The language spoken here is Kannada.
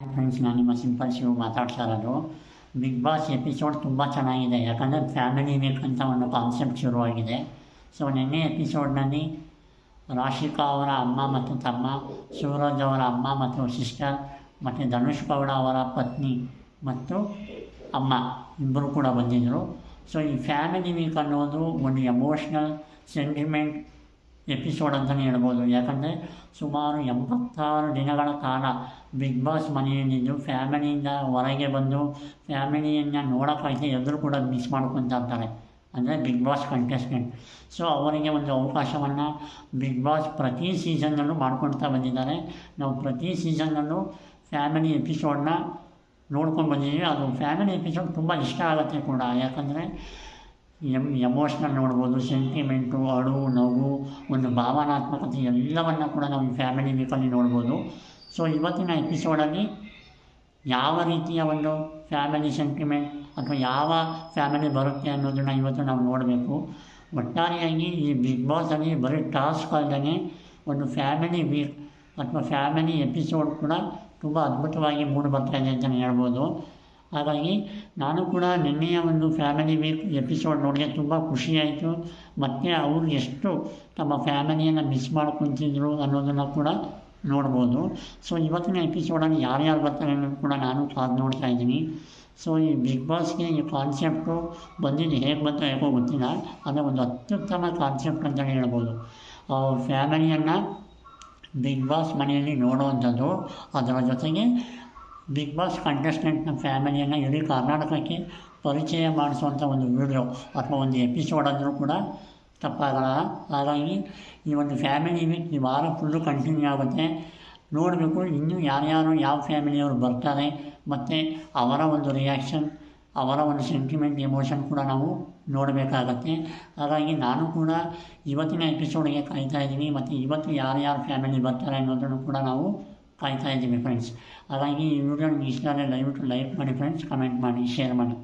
ಫ್ರೆಂಡ್ಸ್ ನಾನು ನಿಮ್ಮ ಸಿಂಪಲ್ ಶಿವ ಮಾತಾಡ್ತಾ ಇರೋದು ಬಿಗ್ ಬಾಸ್ ಎಪಿಸೋಡ್ ತುಂಬ ಚೆನ್ನಾಗಿದೆ. ಯಾಕಂದರೆ ಫ್ಯಾಮಿಲಿ ವೀಕ್ ಅಂತ ಒಂದು ಕಾನ್ಸೆಪ್ಟ್ ಶುರುವಾಗಿದೆ ಸೊ ನಿನ್ನೆ ಎಪಿಸೋಡ್ನಲ್ಲಿ ರಾಶಿಕಾ ಅವರ ಅಮ್ಮ ಮತ್ತು ತಮ್ಮ ಸೂರಜ್ ಅವರ ಅಮ್ಮ ಮತ್ತು ಸಿಸ್ಟರ್ ಮತ್ತು ಧನುಷ್ ಗೌಡ ಅವರ ಪತ್ನಿ ಮತ್ತು ಅಮ್ಮ ಇಬ್ಬರು ಕೂಡ ಬಂದಿದ್ದರು. ಸೊ ಈ ಫ್ಯಾಮಿಲಿ ವೀಕ್ ಅನ್ನೋದು ಒಂದು ಎಮೋಷ್ನಲ್ ಸೆಂಟಿಮೆಂಟ್ ಎಪಿಸೋಡ್ ಅಂತಲೇ ಹೇಳ್ಬೋದು. ಯಾಕಂದರೆ ಸುಮಾರು ಎಂಬತ್ತಾರು ದಿನಗಳ ಕಾಲ ಬಿಗ್ ಬಾಸ್ ಮನೆಯಲ್ಲಿದ್ದು ಫ್ಯಾಮಿಲಿಯಿಂದ ಹೊರಗೆ ಬಂದು ಫ್ಯಾಮಿಲಿಯನ್ನು ನೋಡೋಕ್ಕಾಗದೆ ಎದುರು ಕೂಡ ಮಿಸ್ ಮಾಡ್ಕೊತಾ ಇರ್ತಾರೆ. ಅಂದರೆ ಬಿಗ್ ಬಾಸ್ ಕಂಟೆಸ್ಟೆಂಟ್ ಸೊ ಅವರಿಗೆ ಒಂದು ಅವಕಾಶವನ್ನು ಬಿಗ್ ಬಾಸ್ ಪ್ರತಿ ಸೀಸನ್ನಲ್ಲೂ ಮಾಡ್ಕೊಳ್ತಾ ಬಂದಿದ್ದಾರೆ. ನಾವು ಪ್ರತಿ ಸೀಸನ್ನಲ್ಲೂ ಫ್ಯಾಮಿಲಿ ಎಪಿಸೋಡನ್ನ ನೋಡ್ಕೊಂಡು ಬಂದಿದ್ದೀವಿ. ಅದು ಫ್ಯಾಮಿಲಿ ಎಪಿಸೋಡ್ ತುಂಬ ಇಷ್ಟ ಆಗುತ್ತೆ ಕೂಡ. ಯಾಕಂದರೆ ಎಂ, ಎಮೋಷ್ನಲ್ ನೋಡ್ಬೋದು, ಸೆಂಟಿಮೆಂಟು, ಅಳು ನಗು ಒಂದು ಭಾವನಾತ್ಮಕತೆ ಎಲ್ಲವನ್ನು ಕೂಡ ನಾವು ಫ್ಯಾಮಿಲಿ ವೀಕಲ್ಲಿ ನೋಡ್ಬೋದು. ಸೊ ಇವತ್ತಿನ ಎಪಿಸೋಡಲ್ಲಿ ಯಾವ ರೀತಿಯ ಒಂದು ಫ್ಯಾಮಿಲಿ ಸೆಂಟಿಮೆಂಟ್ ಅಥವಾ ಯಾವ ಫ್ಯಾಮಿಲಿ ಬರುತ್ತೆ ಅನ್ನೋದನ್ನು ಇವತ್ತು ನಾವು ನೋಡಬೇಕು. ಒಟ್ಟಾರೆಯಾಗಿ ಈ ಬಿಗ್ ಬಾಸಲ್ಲಿ ಬರೀ ಟಾಸ್ಕ್ ಅಲ್ಲದೆ ಒಂದು ಫ್ಯಾಮಿಲಿ ವೀಕ್ ಅಥವಾ ಫ್ಯಾಮಿಲಿ ಎಪಿಸೋಡ್ ಕೂಡ ತುಂಬ ಅದ್ಭುತವಾಗಿ ಮೂಡಿ ಬರ್ತಾ ಇದೆ ಅಂತಲೇ ಹೇಳ್ಬೋದು. ಹಾಗಾಗಿ ನಾನು ಕೂಡ ನಿನ್ನೆಯ ಒಂದು ಫ್ಯಾಮಿಲಿ ವೀಕ್ ಎಪಿಸೋಡ್ ನೋಡಿ ತುಂಬ ಖುಷಿಯಾಯಿತು ಮತ್ತು ಅವರು ಎಷ್ಟು ತಮ್ಮ ಫ್ಯಾಮಿಲಿಯನ್ನು ಮಿಸ್ ಮಾಡ್ಕೊತಿದ್ರು ಅನ್ನೋದನ್ನು ಕೂಡ ನೋಡ್ಬೋದು. ಸೊ ಇವತ್ತಿನ ಎಪಿಸೋಡಲ್ಲಿ ಯಾರ್ಯಾರು ಬರ್ತಾರೆ ಅನ್ನೋದು ಕೂಡ ನಾನು ಕಾದು ನೋಡ್ತಾ ಇದ್ದೀನಿ. ಸೊ ಈ ಬಿಗ್ ಬಾಸ್ಗೆ ಈ ಕಾನ್ಸೆಪ್ಟು ಬಂದಿದ್ದು ಹೇಗೆ ಬಂತ ಹೇಗೋ ಗೊತ್ತಿಲ್ಲ. ಆದರೆ ಒಂದು ಅತ್ಯುತ್ತಮ ಕಾನ್ಸೆಪ್ಟ್ ಅಂತಲೇ ಹೇಳ್ಬೋದು. ಅವ್ರ ಫ್ಯಾಮಿಲಿಯನ್ನು ಬಿಗ್ ಬಾಸ್ ಮನೆಯಲ್ಲಿ ನೋಡುವಂಥದ್ದು. ಅದರ ಜೊತೆಗೆ ಬಿಗ್ ಬಾಸ್ ಕಂಟೆಸ್ಟೆಂಟ್ನ ಫ್ಯಾಮಿಲಿಯನ್ನು ಇಡೀ ಕರ್ನಾಟಕಕ್ಕೆ ಪರಿಚಯ ಮಾಡಿಸುವಂಥ ಒಂದು ವಿಡಿಯೋ ಅಥವಾ ಒಂದು ಎಪಿಸೋಡ್ ಅಂದರೂ ಕೂಡ ತಪ್ಪಾಗಲ್ಲ. ಹಾಗಾಗಿ ಈ ಒಂದು ಫ್ಯಾಮಿಲಿ ವೀಕ್ ಈ ವಾರ ಫುಲ್ಲು ಕಂಟಿನ್ಯೂ ಆಗುತ್ತೆ. ನೋಡಬೇಕು ಇನ್ನೂ ಯಾರ್ಯಾರು ಯಾವ ಫ್ಯಾಮಿಲಿಯವರು ಬರ್ತಾರೆ, ಮತ್ತು ಅವರ ಒಂದು ರಿಯಾಕ್ಷನ್ ಅವರ ಒಂದು ಸೆಂಟಿಮೆಂಟ್ ಎಮೋಷನ್ ಕೂಡ ನಾವು ನೋಡಬೇಕಾಗತ್ತೆ. ಹಾಗಾಗಿ ನಾನು ಕೂಡ ಇವತ್ತಿನ ಎಪಿಸೋಡ್ಗೆ ಕಾಯ್ತಾ ಇದ್ದೀನಿ. ಮತ್ತು ಇವತ್ತು ಯಾರ್ಯಾರು ಫ್ಯಾಮಿಲಿ ಬರ್ತಾರೆ ಅನ್ನೋದನ್ನು ಕೂಡ ನಾವು ಕಾಯ್ತಾ ಇದ್ದೀವಿ ಫ್ರೆಂಡ್ಸ್ ಹಾಗಾಗಿ ಈ ವಿಡಿಯೋ ನಿಮ್ಗೆ ಇಷ್ಟ ಆದರೆ ದಯವಿಟ್ಟು ಲೈಕ್ ಮಾಡಿ ಫ್ರೆಂಡ್ಸ್ ಕಮೆಂಟ್ ಮಾಡಿ ಶೇರ್ ಮಾಡಿ